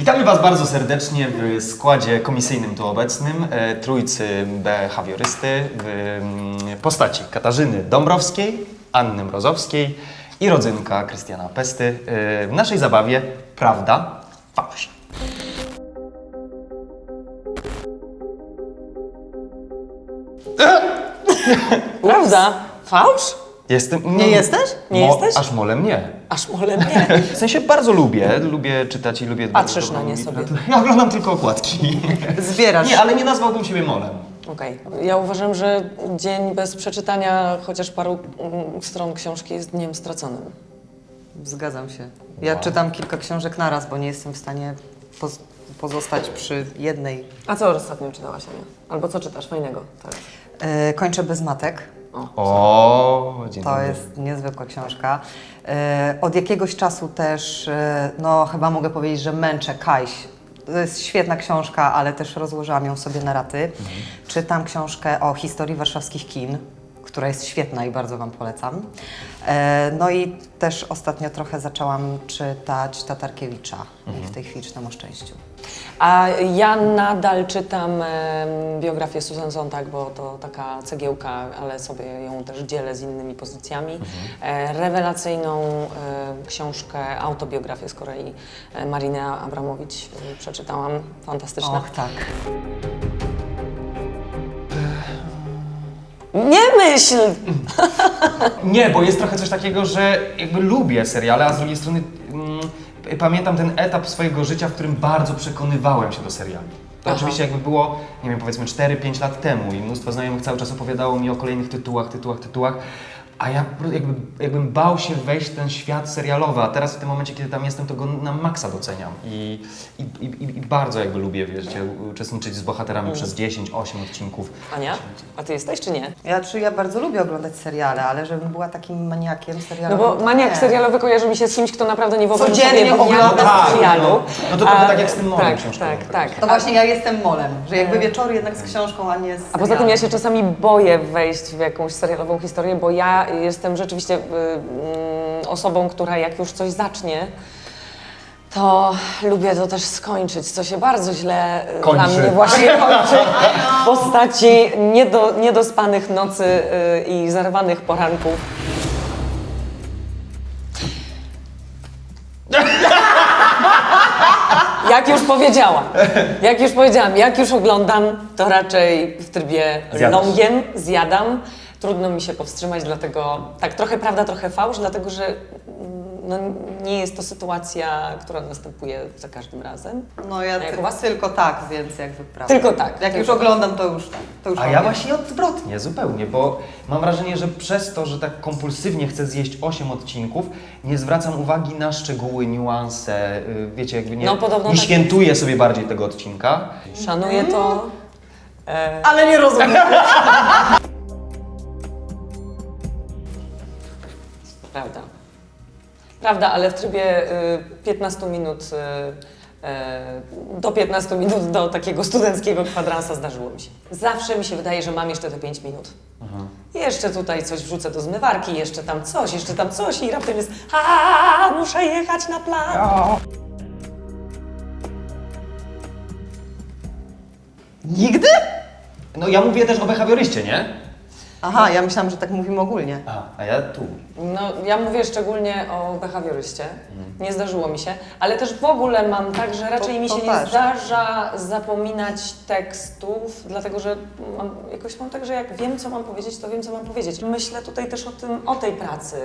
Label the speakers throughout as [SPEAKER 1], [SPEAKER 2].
[SPEAKER 1] Witamy Was bardzo serdecznie w składzie komisyjnym tu obecnym, e, trójcy behawiorysty w mm, postaci Katarzyny Dąbrowskiej, Anny Mrozowskiej i rodzynka Krystiana Pesty e, w naszej zabawie Prawda, Fałsz.
[SPEAKER 2] Prawda? Fałsz?
[SPEAKER 1] Jestem...
[SPEAKER 2] Nie jesteś? Nie jesteś?
[SPEAKER 1] Aż molem nie.
[SPEAKER 2] Aż mole nie.
[SPEAKER 1] W sensie bardzo lubię, lubię czytać i lubię...
[SPEAKER 2] Patrzysz na nie sobie.
[SPEAKER 1] Ja oglądam tylko okładki.
[SPEAKER 3] Zbierasz.
[SPEAKER 1] Nie, ale nie nazwałbym siebie molem.
[SPEAKER 2] Okej. Ja uważam, że dzień bez przeczytania chociaż paru mm, stron książki jest dniem straconym.
[SPEAKER 3] Zgadzam się. Ja czytam kilka książek naraz, bo nie jestem w stanie poz- pozostać przy jednej.
[SPEAKER 2] A co ostatnio czytałaś, Ania? Albo co czytasz fajnego? Tak.
[SPEAKER 3] E, kończę bez matek.
[SPEAKER 1] O, dzień
[SPEAKER 3] To
[SPEAKER 1] dobry.
[SPEAKER 3] jest niezwykła książka. E, od jakiegoś czasu też, e, no chyba mogę powiedzieć, że męczę Kajś. To jest świetna książka, ale też rozłożyłam ją sobie na raty. Czytam książkę o historii warszawskich kin, która jest świetna i bardzo Wam polecam. E, no i też ostatnio trochę zaczęłam czytać Tatarkiewicza i w tej chwili czytam o szczęściu.
[SPEAKER 2] A ja nadal czytam biografię Susan Sontag, bo to taka cegiełka, ale sobie ją też dzielę z innymi pozycjami. E, rewelacyjną e, książkę, autobiografię z kolei e, Mariny Abramowicz przeczytałam. Fantastyczna.
[SPEAKER 3] Och tak.
[SPEAKER 2] Nie myśl!
[SPEAKER 1] Nie, bo jest trochę coś takiego, że jakby lubię seriale, a z drugiej strony mm, pamiętam ten etap swojego życia, w którym bardzo przekonywałem się do seriali. To
[SPEAKER 2] Aha.
[SPEAKER 1] oczywiście jakby było, nie wiem, powiedzmy 4-5 lat temu i mnóstwo znajomych cały czas opowiadało mi o kolejnych tytułach, tytułach, tytułach, a ja jakby, jakbym bał się wejść w ten świat serialowy, a teraz w tym momencie, kiedy tam jestem, to go na maksa doceniam i, i, i, i bardzo jakby lubię, wiecie, uczestniczyć z bohaterami przez 10-8 odcinków.
[SPEAKER 2] Ania, a ty jesteś czy nie?
[SPEAKER 3] Ja, czy ja bardzo lubię oglądać seriale, ale żebym była takim maniakiem
[SPEAKER 2] No
[SPEAKER 3] serialowym.
[SPEAKER 2] bo maniak
[SPEAKER 3] nie.
[SPEAKER 2] serialowy kojarzy mi się z kimś, kto naprawdę nie wyobraża sobie
[SPEAKER 3] ogląda
[SPEAKER 1] tak,
[SPEAKER 2] serialu.
[SPEAKER 1] no. No to trochę
[SPEAKER 2] A,
[SPEAKER 1] tak jak z tym molem
[SPEAKER 2] Tak,
[SPEAKER 1] książkowym
[SPEAKER 2] tak, tak.
[SPEAKER 3] To właśnie ja jestem molem, że jakby wieczory jednak z książką, a nie z
[SPEAKER 2] A poza tym ja się
[SPEAKER 3] serialem.
[SPEAKER 2] czasami boję wejść w jakąś serialową historię, bo ja jestem rzeczywiście y, mm, osobą, która jak już coś zacznie, to lubię to też skończyć, co się bardzo źle y, dla
[SPEAKER 1] Kończy.
[SPEAKER 2] mnie właśnie kończy w postaci niedo, niedospanych nocy y, i zerwanych poranków. Jak już powiedziałam, jak już powiedziałam, jak już oglądam, to raczej w trybie
[SPEAKER 1] Zjadasz.
[SPEAKER 2] longiem zjadam. Trudno mi się powstrzymać, dlatego tak trochę prawda, trochę fałsz, dlatego że mm, no, nie jest to sytuacja, która następuje za każdym razem.
[SPEAKER 3] No ja
[SPEAKER 2] jak
[SPEAKER 3] ty,
[SPEAKER 2] u was?
[SPEAKER 3] tylko tak, więc jakby prawda.
[SPEAKER 2] Tylko tak,
[SPEAKER 3] Jak
[SPEAKER 2] tylko
[SPEAKER 3] już
[SPEAKER 2] tak.
[SPEAKER 3] oglądam, to już tak. To już
[SPEAKER 1] A ja
[SPEAKER 3] nie.
[SPEAKER 1] właśnie odwrotnie, zupełnie, bo mam wrażenie, że przez to, że tak kompulsywnie chcę zjeść 8 odcinków, nie zwracam uwagi na szczegóły, niuanse, y, wiecie, jakby nie,
[SPEAKER 2] No, podobno
[SPEAKER 1] nie
[SPEAKER 2] tak
[SPEAKER 1] świętuję sobie bardziej tego odcinka.
[SPEAKER 2] Szanuję to. E,
[SPEAKER 3] Ale nie rozumiem.
[SPEAKER 2] Prawda. Prawda, ale w trybie y, 15 minut, y, y, do 15 minut do takiego studenckiego kwadransa zdarzyło mi się. Zawsze mi się wydaje, że mam jeszcze te 5 minut. Jeszcze tutaj coś wrzucę do zmywarki, jeszcze tam coś, jeszcze tam coś i raptem jest a muszę jechać na plan.
[SPEAKER 3] Nigdy?
[SPEAKER 1] No ja mówię też o behawioryście, nie?
[SPEAKER 3] Aha, ja myślałam, że tak mówimy ogólnie.
[SPEAKER 1] A, a ja tu.
[SPEAKER 2] No, ja mówię szczególnie o behawioryście. Nie zdarzyło mi się, ale też w ogóle mam tak, że raczej mi się nie zdarza zapominać tekstów, dlatego że mam, jakoś mam tak, że jak wiem, co mam powiedzieć, to wiem, co mam powiedzieć. Myślę tutaj też o tym, o tej pracy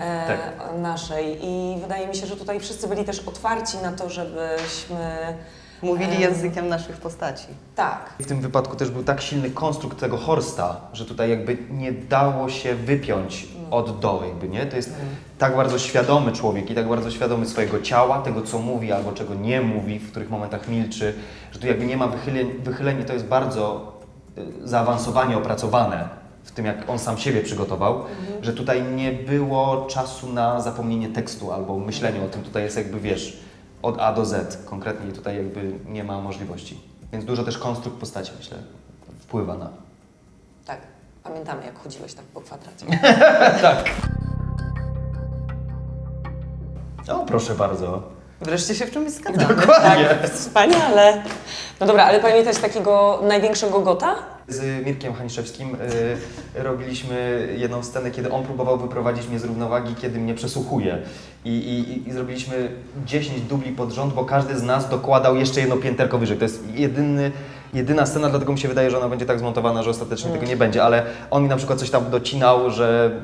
[SPEAKER 2] e,
[SPEAKER 1] Tak.
[SPEAKER 2] naszej i wydaje mi się, że tutaj wszyscy byli też otwarci na to, żebyśmy...
[SPEAKER 3] Mówili
[SPEAKER 2] em,
[SPEAKER 3] językiem naszych postaci.
[SPEAKER 2] Tak.
[SPEAKER 1] W tym wypadku też był tak silny konstrukt tego Horsta, że tutaj jakby nie dało się wypiąć od do, jakby, nie? To jest tak bardzo świadomy człowiek i tak bardzo świadomy swojego ciała, tego co mówi albo czego nie mówi, w których momentach milczy, że tu jakby nie ma wychyleń, wychyleń i to jest bardzo y, zaawansowanie opracowane w tym, jak on sam siebie przygotował, że tutaj nie było czasu na zapomnienie tekstu albo myślenie o tym. Tutaj jest jakby, wiesz, od A do Z konkretnie i tutaj jakby nie ma możliwości. Więc dużo też konstrukt postaci, myślę, wpływa na...
[SPEAKER 2] Tak. Pamiętamy, jak chodziłeś tak po kwadracie.
[SPEAKER 1] tak. O, proszę bardzo.
[SPEAKER 3] Wreszcie się w czymś zgadzamy.
[SPEAKER 1] Dokładnie.
[SPEAKER 2] Tak, wspaniale. No dobra, ale pamiętasz takiego największego gota?
[SPEAKER 1] Z Mirkiem Haniszewskim y, robiliśmy jedną scenę, kiedy on próbował wyprowadzić mnie z równowagi, kiedy mnie przesłuchuje. I, i, I zrobiliśmy 10 dubli pod rząd, bo każdy z nas dokładał jeszcze jedno pięterko wyżej. To jest jedyny, jedyna scena, dlatego mi się wydaje, że ona będzie tak zmontowana, że ostatecznie tego nie będzie. Ale on mi na przykład coś tam docinał, że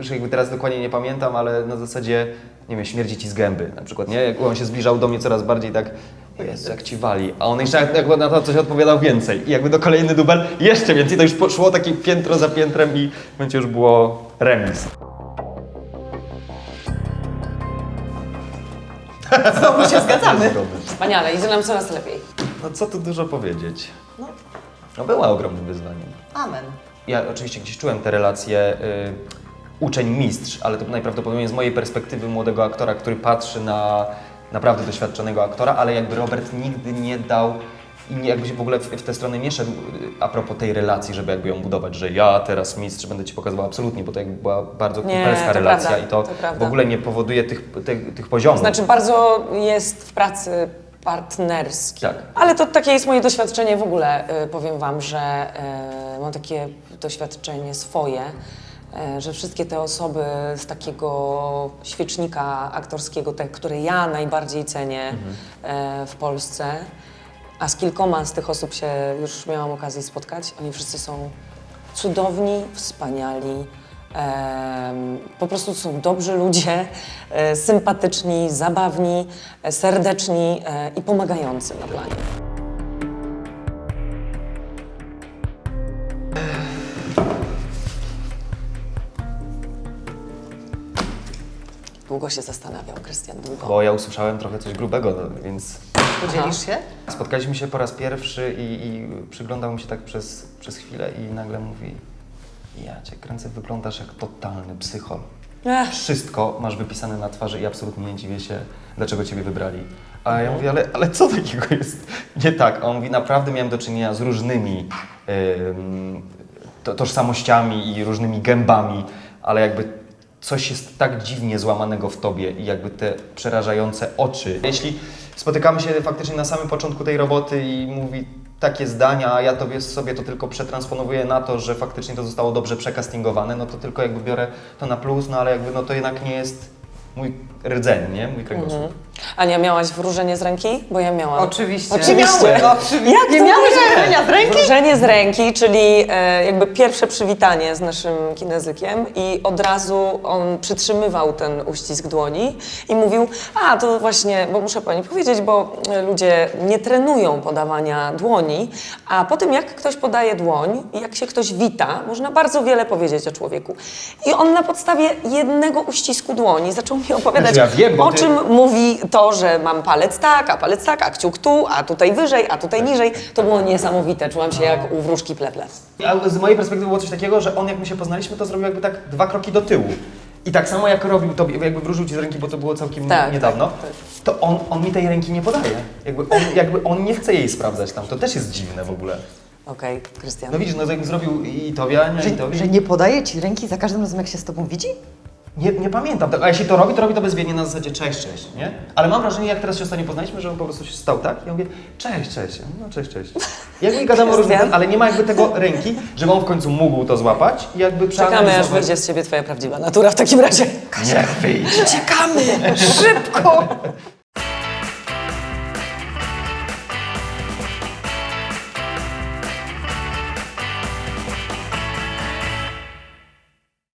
[SPEAKER 1] że jakby teraz dokładnie nie pamiętam, ale na zasadzie, nie wiem, śmierdzi ci z gęby na przykład, nie? Jak on się zbliżał do mnie coraz bardziej tak, o Jezu, jak ci wali, a on jeszcze jak- jakby na to coś odpowiadał więcej i jakby do kolejny dubel jeszcze więcej, to już poszło takie piętro za piętrem i momencie już było remis.
[SPEAKER 3] Znowu się zgadzamy.
[SPEAKER 2] Wspaniale, idzie nam coraz lepiej.
[SPEAKER 1] No co tu dużo powiedzieć? No była ogromnym wyzwaniem.
[SPEAKER 3] Amen.
[SPEAKER 1] Ja oczywiście gdzieś czułem te relacje y, uczeń-mistrz, ale to najprawdopodobniej z mojej perspektywy młodego aktora, który patrzy na naprawdę doświadczonego aktora, ale jakby Robert nigdy nie dał i nie, jakby się w ogóle w, w tę stronę nie szedł y, a propos tej relacji, żeby jakby ją budować, że ja teraz mistrz będę Ci pokazywał absolutnie, bo to jakby była bardzo kumpelska relacja
[SPEAKER 2] prawda,
[SPEAKER 1] i to,
[SPEAKER 2] to
[SPEAKER 1] w ogóle nie powoduje tych, tych, tych poziomów.
[SPEAKER 2] Znaczy bardzo jest w pracy partnerski.
[SPEAKER 1] Tak.
[SPEAKER 2] Ale to takie jest moje doświadczenie w ogóle. y, Powiem Wam, że y, mam takie doświadczenie swoje, że wszystkie te osoby z takiego świecznika aktorskiego, te, które ja najbardziej cenię y, w Polsce, a z kilkoma z tych osób się już miałam okazję spotkać, oni wszyscy są cudowni, wspaniali. em, po prostu są dobrzy ludzie, e, sympatyczni, zabawni, e, serdeczni e, i pomagający na planie. Długo się zastanawiał, Krystian, długo.
[SPEAKER 1] Bo ja usłyszałem trochę coś grubego, no, więc
[SPEAKER 3] Podzielisz się?
[SPEAKER 1] Spotkaliśmy się po raz pierwszy i, i przyglądał mi się tak przez, przez chwilę i nagle mówi ja cię kręcę, wyglądasz jak totalny psychol.
[SPEAKER 2] Ech,
[SPEAKER 1] Wszystko masz wypisane na twarzy i absolutnie nie dziwię się, dlaczego ciebie wybrali. A ja mówię, ale, ale co takiego jest nie tak? A on mówi, naprawdę miałem do czynienia z różnymi ym, to, tożsamościami i różnymi gębami, ale jakby coś jest tak dziwnie złamanego w tobie i jakby te przerażające oczy. Jeśli spotykamy się faktycznie na samym początku tej roboty i mówi takie zdania, a ja to wiesz, sobie to tylko przetransponowuję na to, że faktycznie to zostało dobrze przekastingowane, no to tylko jakby biorę to na plus, no ale jakby no to jednak nie jest mój rdzeń, nie? Mój kręgosłup.
[SPEAKER 2] Ania, miałaś wróżenie z ręki? Bo ja miałam.
[SPEAKER 3] Oczywiście.
[SPEAKER 2] Oczywiście.
[SPEAKER 3] Miały, oczywiście.
[SPEAKER 2] Jak
[SPEAKER 3] Nie
[SPEAKER 2] to
[SPEAKER 3] miałeś wróżenia z ręki?
[SPEAKER 2] Wróżenie z ręki, czyli e, jakby pierwsze przywitanie z naszym kinezykiem i od razu on przytrzymywał ten uścisk dłoni i mówił, a to właśnie, bo muszę Pani powiedzieć, bo e, ludzie nie trenują podawania dłoni, a po tym jak ktoś podaje dłoń i jak się ktoś wita, można bardzo wiele powiedzieć o człowieku. I on na podstawie jednego uścisku dłoni zaczął mi opowiadać,
[SPEAKER 1] Znaczy ja wiem,
[SPEAKER 2] o
[SPEAKER 1] ty-
[SPEAKER 2] czym mówi to, że mam palec tak, a palec tak, a kciuk tu, a tutaj wyżej, a tutaj niżej. To było niesamowite. Czułam się jak u wróżki pleple.
[SPEAKER 1] A z mojej perspektywy było coś takiego, że on jak my się poznaliśmy, to zrobił jakby tak dwa kroki do tyłu. I tak samo jak robił to, jakby wróżył ci z ręki, bo to było całkiem
[SPEAKER 2] Tak,
[SPEAKER 1] niedawno,
[SPEAKER 2] tak, tak.
[SPEAKER 1] to on, on mi tej ręki nie podaje. Jakby on, jakby on nie chce jej sprawdzać tam. To też jest dziwne w ogóle.
[SPEAKER 2] Okej, Krystian.
[SPEAKER 1] No widzisz, no jakby zrobił i tobie, Ania, i
[SPEAKER 3] Że,
[SPEAKER 1] tobie.
[SPEAKER 3] że nie podaje ci ręki za każdym razem, jak się z tobą widzi?
[SPEAKER 1] Nie, nie pamiętam. tego. A jeśli to robi, to robi to bezwiednie na zasadzie cześć, cześć, nie? Ale mam wrażenie, jak teraz się ostatnio poznaliśmy, że on po prostu się stał tak i ja mówię cześć, cześć, no cześć, cześć. Jak mi gadamy o różnych,
[SPEAKER 2] Krystian?
[SPEAKER 1] ale nie ma jakby tego ręki, żeby on w końcu mógł to złapać i jakby
[SPEAKER 2] Czekamy, aż
[SPEAKER 1] przeanalizować.
[SPEAKER 2] wyjdzie z ciebie twoja prawdziwa natura w takim razie.
[SPEAKER 1] Niech wyjdzie.
[SPEAKER 3] Czekamy! Szybko!